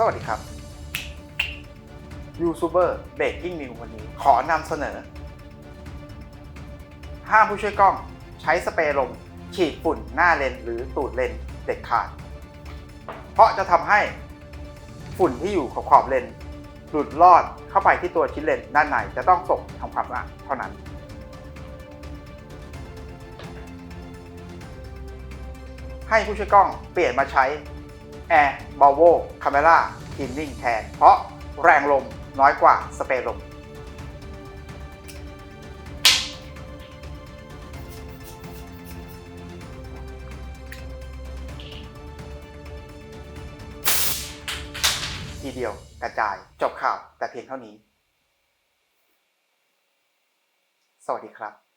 สวัสดีครับยูทูบเบอร์เบรกกิ้งนิววันนี้ ขอนำเสนอ ห้ามผู้ช่วยกล้องใช้สเปรย์ลมฉีดฝุ่นหน้าเลนหรือตูดเลนเด็ดขาด เพราะจะทำให้ฝุ่นที่อยู่ขอบขอบเลนหลุดลอดเข้าไปที่ตัวชิ้นเลนด้านในจะต้องส่งทำความสะอาดเท่านั้น ให้ผู้ช่วยกล้องเปลี่ยนมาใช้ Air b a l v o Camera Cleaning แทน เพราะแรงลมน้อยกว่าสเปรย์ลมทีเดียวกระจายจบข่าวแต่เพียงเท่านี้ สวัสดีครับ